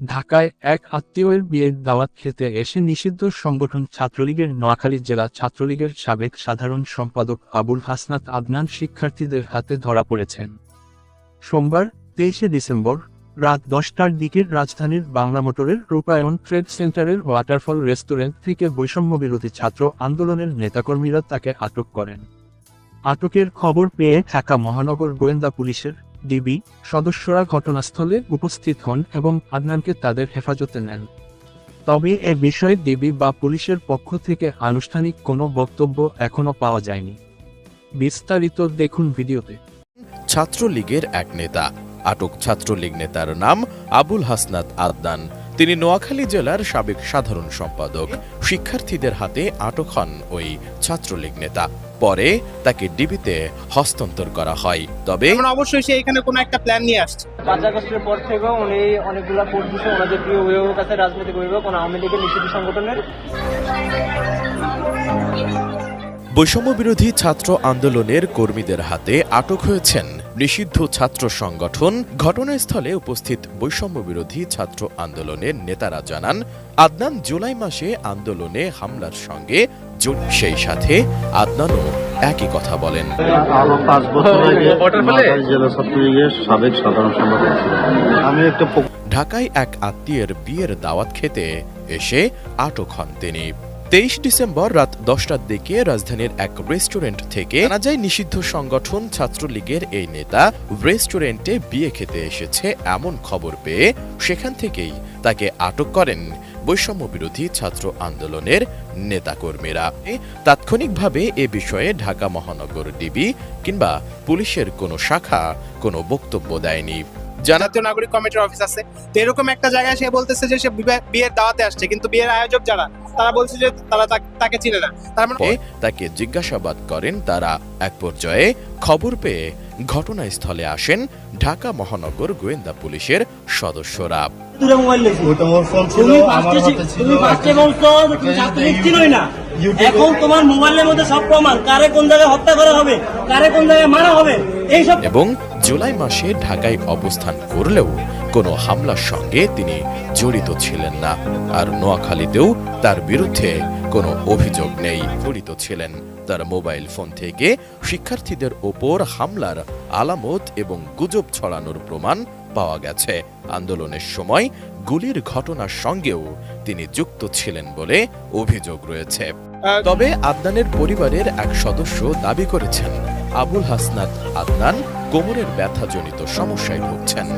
ঢাকায় এক আত্মীয়ের বিয়ের দাওয়াত খেতে এসে নিষিদ্ধ সংগঠন ছাত্রলীগের নোয়াখালী জেলা ছাত্রলীগের সাবেক সাধারণ সম্পাদক আবুল হাসনাত আদনান শিক্ষার্থীদের হাতে ধরা পড়েছেন। সোমবার, তেইশে ডিসেম্বর, রাত দশটার দিকে রাজধানীর বাংলা মোটরের রূপায়ণ ট্রেড সেন্টারের ওয়াটারফল রেস্টুরেন্ট থেকে বৈষম্যবিরোধী ছাত্র আন্দোলনের নেতাকর্মীরা তাকে আটক করেন। আটকের খবর পেয়ে ঢাকা মহানগর গোয়েন্দা পুলিশের ডিবি সদস্যরা ঘটনাস্থলে উপস্থিত হন এবং আদনানকে তাদের হেফাজতে নেন। তবে এ বিষয়ে ডিবি বা পুলিশের পক্ষ থেকে আনুষ্ঠানিক কোনো বক্তব্য এখনও পাওয়া যায়নি। বিস্তারিত দেখুন ভিডিওতে। ছাত্রলীগের এক নেতা, আটক ছাত্রলীগ নেতার নাম আবুল হাসনাত আদনান। তিনি নোয়াখালী জেলার সাবেক সাধারণ সম্পাদক। শিক্ষার্থীদের হাতে আটক হন ওই ছাত্রলীগ নেতা। পরে তাকে ডিবিতে হস্তান্তর করা হয়। তবে অবশ্যই সে এখানে কোনো একটা প্ল্যান নিয়ে আসছে। পাঁচ আগস্টের পর থেকেও উনি অনেকগুলা পোস্ট দিচ্ছে ওনাদের প্রিয় অভিভাবক আছে রাজনৈতিক অভিভাবক কোন আওয়ামী লীগের নিষিদ্ধ সংগঠনের। বৈষম্য বিরোধী ছাত্র আন্দোলনের কর্মীদের হাতে আটক হয়েছেন নিষিদ্ধ ছাত্র সংগঠন ঘটনাস্থলে উপস্থিত বৈষম্য বিরোধী ছাত্র আন্দোলনের নেতারা জানান আদনান জুলাই মাসে আন্দোলনে হামলার সঙ্গে সেই সাথে আদনানও একই কথা বলেন। সাবেক সাধারণ সম্পাদক আমি একটা ঢাকায় এক আত্মীয়ের বিয়ের দাওয়াত খেতে এসে আটক হন তিনি। তেইশ ডিসেম্বর রাত দশটার দিকে রাজধানীর এক রেস্টুরেন্ট থেকে জানা যায় নিষিদ্ধ সংগঠন ছাত্রলীগের এই নেতা রেস্টুরেন্টে বিয়ে খেতে এসেছে এমন খবর পেয়ে সেখান থেকেই তাকে আটক করেন বৈষম্য বিরোধী ছাত্র আন্দোলনের নেতাকর্মীরা। তাৎক্ষণিকভাবে এ বিষয়ে ঢাকা মহানগর ডিবি কিংবা পুলিশের কোনো শাখা কোনো বক্তব্য দেয়নি। জানা জাতীয় নাগরিক কমিটির অফিস আছে। তো এরকম একটা জায়গায় সে বলতেছে যে সে বিয়ের দাওয়াতে আসছে কিন্তু বিয়ের আয়োজক যারা তারা বলছে যে তারা তাকে চিনে না। তার মানে তাকে জিজ্ঞাসাবাদ করেন তারা। এক পর্যায়ে খবর পেয়ে ঘটনাস্থলে আসেন ঢাকা মহানগর গোয়েন্দা পুলিশের সদস্যরা। দূরে মোবাইল লেছি তুমি ফার্স্টে তুমি ফার্স্টে বলছো যে তুমি ছাত্রলীগ ছিলই না। এখন তোমার মোবাইলের মধ্যে সব প্রমাণ। কারে কোন জায়গায় হত্যা করা হবে কারে কোন জায়গায় মারা হবে এবং জুলাই মাসে ঢাকায় অবস্থান করলেও কোনো হামলার সঙ্গে তিনি জড়িত ছিলেন না। আর নোয়াখালীতেও তার বিরুদ্ধে কোনো অভিযোগ নেই। জড়িত ছিলেন তার মোবাইল ফোন থেকে শিক্ষার্থীদের ওপর হামলার আলামত এবং গুজব ছড়ানোর প্রমাণ পাওয়া গেছে। আন্দোলনের সময় গুলির ঘটনার সঙ্গেও তিনি যুক্ত ছিলেন বলে অভিযোগ রয়েছে। তবে আদনানের পরিবারের এক সদস্য দাবি করেছেন আবুল হাসনাত আদনান কোমরের ব্যথাজনিত সমস্যায় ভুগছেন।